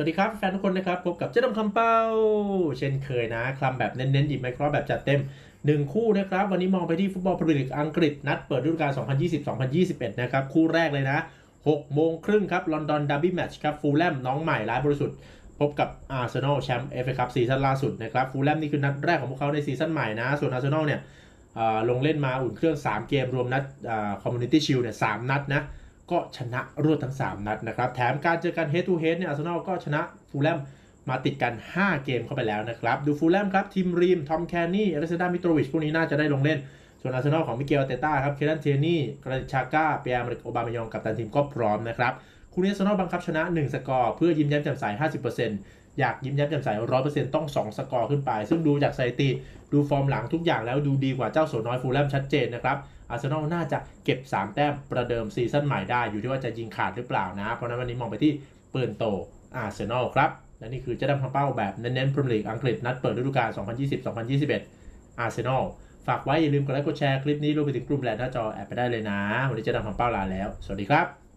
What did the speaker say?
สวัสดีครับแฟนทุกคนนะครับพบกับเจ๊ดำคำเป้า เช่นเคยนะคลำแบบเน้นๆหยิบไมโครแบบจัดเต็ม 1 คู่นะครับ วันนี้มองไปที่ฟุตบอลพรีเมียร์ลีกอังกฤษ นัดเปิดฤดูกาล 2020-2021 นะครับ คู่แรกเลยนะ6โมงครึ่งครับลอนดอนดับบี้แมตช์ครับฟูลแลมน้องใหม่ร้ายบริสุทธิ์ พบกับอาร์เซนอลแชมป์เอฟเอคัพซีซั่นล่าสุดนะครับฟูลแลมนี่คือนัดแรกของพวกเขาในซีซั่นใหม่นะ ส่วนอาร์เซนอลเนี่ยลงเล่นมาอุ่นเครื่อง 3 เกมรวมนัดคอมมูนิตี้ชิลเนี่ยสามนัดนะ ก็ชนะรวดทั้ง 3 นัดนะครับ แถมการเจอกันเฮ a d to head เนี่ยอาร์เซนอลก็ชนะฟูลแลมมาติดกัน 5 เกมเข้าไปแล้วนะครับ ดูฟูลแลมครับ ทีมรีม ทอมแคนนี่เอเลซดามิโตรวิชพวกนี้น่าจะได้ลงเล่น ส่วนอาร์เซนอลของมิเกลเตต้าครับ เคลันเทนี่กราชาก้าเปียร์มริกโอบามายองกับตันทีมก็พร้อมนะครับ คู่นี้อาร์เซนอลบังคับชนะ 1 สกอร์ เพื่อยิ้มแย้มแจ่มใส 50%อยากยิ้มแย้มแจ่มใส 100%ต้อง 2 สกอร์ขึ้นไป ซึ่งดูจากสถิติดูฟอร์มหลังทุกอย่างแล้วดูดีกว่าเจ้าโสน้อยฟูลแลมชัดเจนนะครับอาร์เซนอลน่าจะเก็บ 3 แต้มประเดิมซีซั่นใหม่ได้อยู่ที่ว่าจะยิงขาดหรือเปล่านะ เพราะนั้นวันนี้มองไปที่เปืนโตอาร์เซนอลครับและนี่คือเจะดำทำเป้าแบบเน้นๆพรีเมียร์ลีกอังกฤษนัดเปิดฤดูกาล 2020-2021อาร์เซนอล ฝากไว้อย่าลืมกดไลค์กดแชร์คลิปนี้รวมไปถึงกลุ่มแหลนหน้าจอแอบไปได้เลยนะ วันนี้จะนำของเป้าลาแล้ว สวัสดีครับ